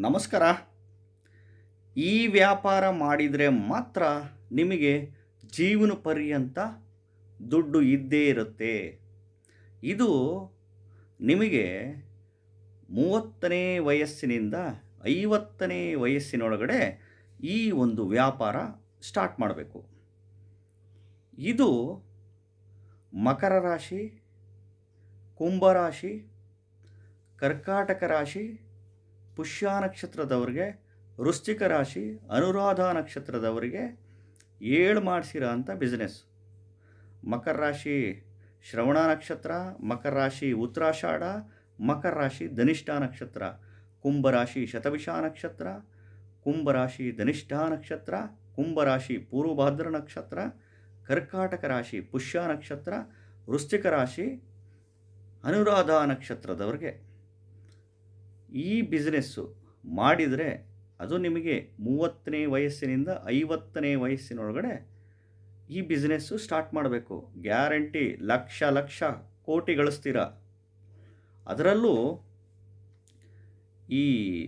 ನಮಸ್ಕಾರ. ಈ ವ್ಯಾಪಾರ ಮಾಡಿದರೆ ಮಾತ್ರ ನಿಮಗೆ ಜೀವನ ಪರ್ಯಂತ ದುಡ್ಡು ಇದ್ದೇ ಇರುತ್ತೆ. ಇದು ನಿಮಗೆ ಮೂವತ್ತನೇ ವಯಸ್ಸಿನಿಂದ ಐವತ್ತನೇ ವಯಸ್ಸಿನೊಳಗಡೆ ಈ ಒಂದು ವ್ಯಾಪಾರ ಸ್ಟಾರ್ಟ್ ಮಾಡಬೇಕು. ಇದು ಮಕರ ರಾಶಿ ಕುಂಭರಾಶಿ ಕರ್ಕಾಟಕ ರಾಶಿ ಪುಷ್ಯ ನಕ್ಷತ್ರದವ್ರಿಗೆ, ವೃಶ್ಚಿಕ ರಾಶಿ ಅನುರಾಧ ನಕ್ಷತ್ರದವರಿಗೆ ಏಳು ಮಾಡಿಸಿರೋ ಅಂಥ ಬಿಸ್ನೆಸ್ ಮಕರ ರಾಶಿ ಶ್ರವಣ ನಕ್ಷತ್ರ, ಮಕರ ರಾಶಿ ಉತ್ತರಾಷಾಢ, ಮಕರ ರಾಶಿ ಧನಿಷ್ಠ ನಕ್ಷತ್ರ ಕುಂಭರಾಶಿ ಶತಭಿಷ ನಕ್ಷತ್ರ ಕುಂಭರಾಶಿ ಧನಿಷ್ಠ ನಕ್ಷತ್ರ ಕುಂಭರಾಶಿ ಪೂರ್ವಭಾದ್ರ ನಕ್ಷತ್ರ, ಕರ್ಕಾಟಕ ರಾಶಿ ಪುಷ್ಯ ನಕ್ಷತ್ರ, ವೃಶ್ಚಿಕ ರಾಶಿ ಅನುರಾಧ ನಕ್ಷತ್ರದವರಿಗೆ. ಈ ಬಿಸ್ನೆಸ್ಸು ಮಾಡಿದರೆ ಅದು ನಿಮಗೆ ಮೂವತ್ತನೇ ವಯಸ್ಸಿನಿಂದ ಐವತ್ತನೇ ವಯಸ್ಸಿನೊಳಗಡೆ ಈ ಬಿಸ್ನೆಸ್ಸು ಸ್ಟಾರ್ಟ್ ಮಾಡಬೇಕು. ಗ್ಯಾರಂಟಿ ಲಕ್ಷ ಲಕ್ಷ ಕೋಟಿ ಗಳಿಸ್ತೀರ? ಅದರಲ್ಲೂ ಈ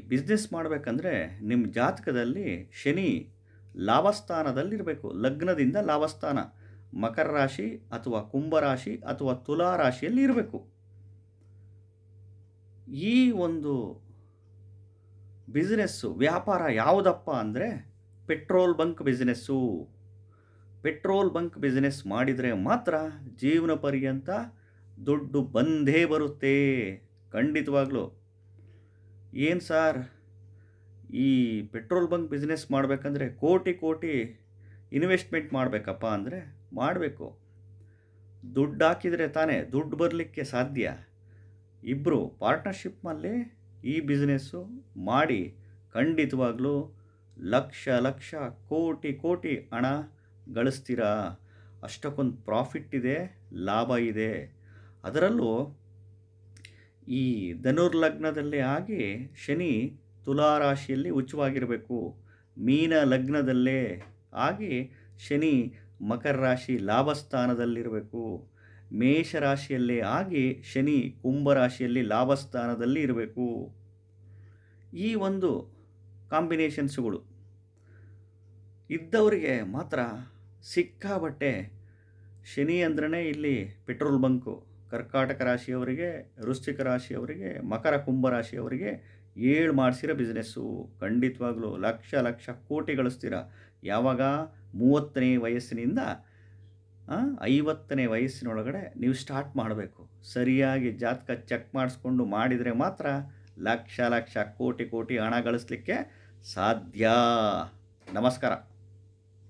ಬಿಸ್ನೆಸ್ ಮಾಡಬೇಕಂದ್ರೆ ನಿಮ್ಮ ಜಾತಕದಲ್ಲಿ ಶನಿ ಲಾಭಸ್ಥಾನದಲ್ಲಿರಬೇಕು. ಲಗ್ನದಿಂದ ಲಾಭಸ್ಥಾನ. ಮಕರ ರಾಶಿ ಅಥವಾ ಕುಂಭರಾಶಿ ಅಥವಾ ತುಲಾ ರಾಶಿಯಲ್ಲಿ ಇರಬೇಕು ಈ ಒಂದು ಬಿಸ್ನೆಸ್ಸು ವ್ಯಾಪಾರ ಯಾವುದಪ್ಪ ಅಂದರೆ petrol bunk business. Petrol bunk business ಮಾಡಿದರೆ ಮಾತ್ರ ಜೀವನ ಪರ್ಯಂತ ದುಡ್ಡು ಬಂದೇ ಬರುತ್ತೆ. ಖಂಡಿತವಾಗ್ಲೂ. ಏನು ಸಾರ್? ಈ ಪೆಟ್ರೋಲ್ ಬಂಕ್ ಬಿಸ್ನೆಸ್ ಮಾಡಬೇಕಂದ್ರೆ ಕೋಟಿ ಕೋಟಿ ಇನ್ವೆಸ್ಟ್ಮೆಂಟ್ ಮಾಡಬೇಕಪ್ಪ ಅಂದರೆ ಮಾಡಬೇಕು. ದುಡ್ಡು ಹಾಕಿದರೆ ತಾನೇ ದುಡ್ಡು ಬರಲಿಕ್ಕೆ ಸಾಧ್ಯ. ಇಬ್ಬರು ಪಾರ್ಟ್ನರ್ಶಿಪ್ನಲ್ಲಿ ಈ ಬಿಸ್ನೆಸ್ಸು ಮಾಡಿ ಖಂಡಿತವಾಗಲೂ ಲಕ್ಷ ಲಕ್ಷ ಕೋಟಿ ಕೋಟಿ ಹಣ ಗಳಿಸ್ತೀರಾ? ಅಷ್ಟಕ್ಕೊಂದು ಪ್ರಾಫಿಟ್ ಇದೆ, ಲಾಭ ಇದೆ. ಅದರಲ್ಲೂ ಈ ಧನುರ್ಲಗ್ನದಲ್ಲಿ ಆಗಿ ಶನಿ ತುಲಾ ರಾಶಿಯಲ್ಲಿ ಉಚ್ಚವಾಗಿರಬೇಕು. ಮೀನ ಲಗ್ನದಲ್ಲೇ ಆಗಿ ಶನಿ ಮಕರ ರಾಶಿ ಲಾಭಸ್ಥಾನದಲ್ಲಿರಬೇಕು. ಮೇಷರಾಶಿಯಲ್ಲೇ ಆಗಿ ಶನಿ ಕುಂಭರಾಶಿಯಲ್ಲಿ ಲಾಭಸ್ಥಾನದಲ್ಲಿ ಇರಬೇಕು. ಈ ಒಂದು ಕಾಂಬಿನೇಷನ್ಸ್ಗಳು ಇದ್ದವರಿಗೆ ಮಾತ್ರ ಸಿಕ್ಕಾಬಟ್ಟೆ ಶನಿ ಅಂದ್ರೇ ಇಲ್ಲಿ ಪೆಟ್ರೋಲ್ ಬಂಕು, ಕರ್ಕಾಟಕ ರಾಶಿಯವರಿಗೆ, ವೃಶ್ಚಿಕ ರಾಶಿಯವರಿಗೆ, ಮಕರ ಕುಂಭ ರಾಶಿಯವರಿಗೆ ಏಳು ಮಾಡಿಸಿರೋ ಬಿಸ್ನೆಸ್ಸು. ಖಂಡಿತವಾಗ್ಲೂ ಲಕ್ಷ ಲಕ್ಷ ಕೋಟಿ ಗಳಿಸ್ತೀರ ಯಾವಾಗ? ಮೂವತ್ತನೇ ವಯಸ್ಸಿನಿಂದ ಐವತ್ತನೇ ವಯಸ್ಸಿನೊಳಗಡೆ ನೀವು ಸ್ಟಾರ್ಟ್ ಮಾಡಬೇಕು. ಸರಿಯಾಗಿ ಜಾತಕ ಚೆಕ್ ಮಾಡಿಸ್ಕೊಂಡು ಮಾಡಿದರೆ ಮಾತ್ರ ಲಕ್ಷ ಲಕ್ಷ ಕೋಟಿ ಕೋಟಿ ಹಣ ಗಳಿಸ್ಲಿಕ್ಕೆ ಸಾಧ್ಯ. ನಮಸ್ಕಾರ.